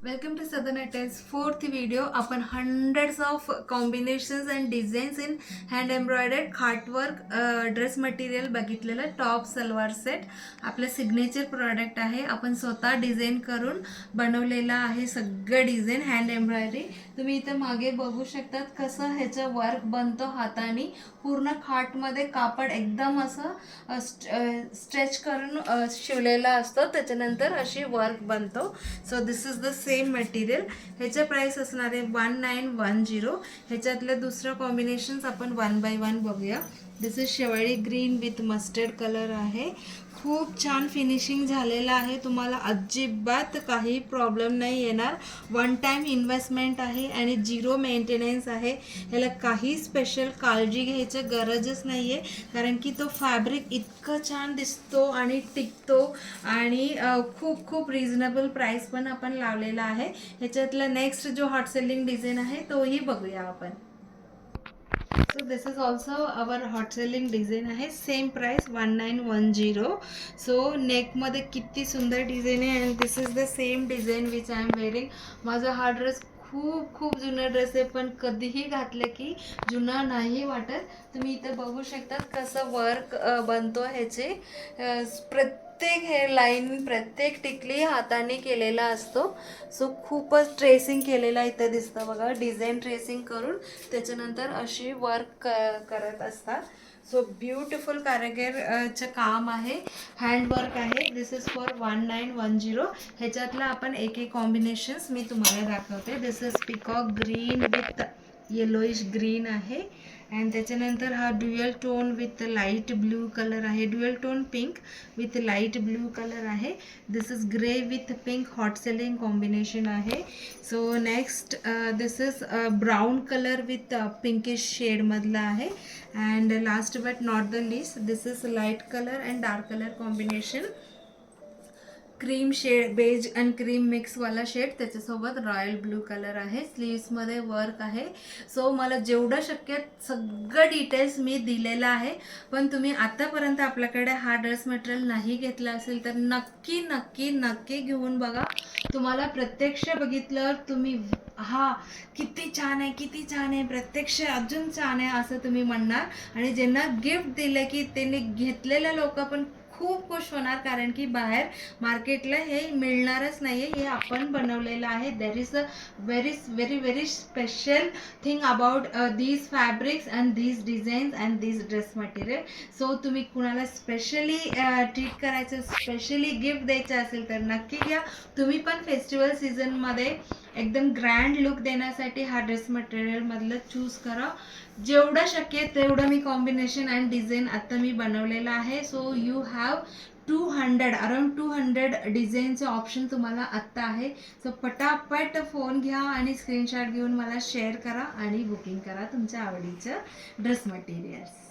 Welcome to सदन अटॅच fourth video आपण hundreds of combinations and designs in hand embroidered khatwork dress material बघितलेलं top salwar set आपलं signature product आहे. आपण स्वतः डिझाईन करून बनवलेलं आहे सगळं डिझाईन हँड एम्ब्रॉयडरी तुम्ही इथं मागे बघू शकतात कसं ह्याचं वर्क बनतो हाताने. पूर्ण खाटमध्ये कापड एकदम असं स्ट्रेच करून शिवलेला असतो. त्याच्यानंतर अशी वर्क बनतो. So this is the same material ह्याचं प्राईस असणार आहे वन नाईन वन झिरो ह्याच्यातलं दुसरं कॉम्बिनेशन्स आपण वन बाय वन बघूया. दिस इज शेवाळी ग्रीन विथ मस्टर्ड कलर आहे. खूप छान फिनिशिंग झालेलं आहे. तुम्हाला अजिबात काही प्रॉब्लेम नाही येणार. वन टाईम इन्व्हेस्टमेंट आहे आणि झिरो मेंटेनन्स आहे. ह्याला काही स्पेशल काळजी घ्यायची गरजच नाही आहे कारण की तो फॅब्रिक इतकं छान दिसतो आणि टिकतो आणि खूप खूप रिझनेबल प्राईस पण आपण लावलेला आहे. ह्याच्यातला नेक्स्ट जो हॉट सेलिंग डिझाईन आहे तोही बघूया आपण. So this is also our hot selling design आहे. Same price one nine one zero so नेकमध्ये किती सुंदर डिझाईन आहे आणि this is the same design which I am wearing माझा हा ड्रेस खूप खूप जुना ड्रेस आहे पण कधीही घातलं की जुना नाही वाटत. तुम्ही इथं बघू शकतात कसं वर्क बनतो ह्याचे. अ, प्रत्येक हे लाईन प्रत्येक टिकली हाताने केलेला असतो. सो खूपच ट्रेसिंग केलेला इथं दिसतं बघा. डिझाईन ट्रेसिंग करून त्याच्यानंतर अशी वर्क क करत असतात. सो ब्युटिफुल कारागीरचं काम आहे. हँडवर्क आहे. This is for one nine one zero ह्याच्यातलं आपण एक एक कॉम्बिनेशन्स मी तुम्हाला दाखवते. This is peacock green with yellowish green आहे. अँड त्याच्यानंतर हा dual tone with light blue colour आहे. Dual tone pink with light blue colour आहे. This is grey with pink hot selling combination आहे. So next this is brown colour with pinkish शेडमधला आहे. And last but not the least this is light colour and dark colour combination cream shade beige and cream मिक्सवाला shade त्याच्यासोबत royal blue colour आहे. स्लीव्समध्ये work आहे. So मला जेवढं शक्य सगळं details मी दिलेलं आहे. पण तुम्ही आतापर्यंत आपल्याकडे हा ड्रेस मटेरियल नाही घेतला असेल तर नक्की नक्की नक्की घेऊन बघा. तुम्हाला प्रत्यक्ष बघितल्यावर तुम्ही हा किती छान आहे किती छान आहे प्रत्यक्ष अजून छान आहे असं तुम्ही म्हणणार. आणि ज्यांना गिफ्ट दिलं की त्यांनी घेतलेलं लोक पण खूप खुश होणार कारण की बाहेर मार्केटला हे मिळणारच नाही आहे हे आपण बनवलेलं आहे. There is a very very very special thing about these fabrics and these designs and these dress material so तुम्ही कुणाला स्पेशली ट्रीट uh, करायचं स्पेशली गिफ्ट द्यायचं असेल तर नक्की घ्या. तुम्ही पण फेस्टिवल सीझनमध्ये एकदम ग्रँड लुक देण्यासाठी हा ड्रेस मटेरियलमधलं चूज करा. जेवढं शक्य तेवढं मी कॉम्बिनेशन अँड डिझाईन आत्ता मी बनवलेलं आहे. So you have two hundred around two hundred डिझाईनचे ऑप्शन तुम्हाला आत्ता आहे. सो पटापट फोन घ्या आणि स्क्रीनशॉट घेऊन मला शेअर करा आणि बुकिंग करा तुमच्या आवडीचं ड्रेस मटेरियल्स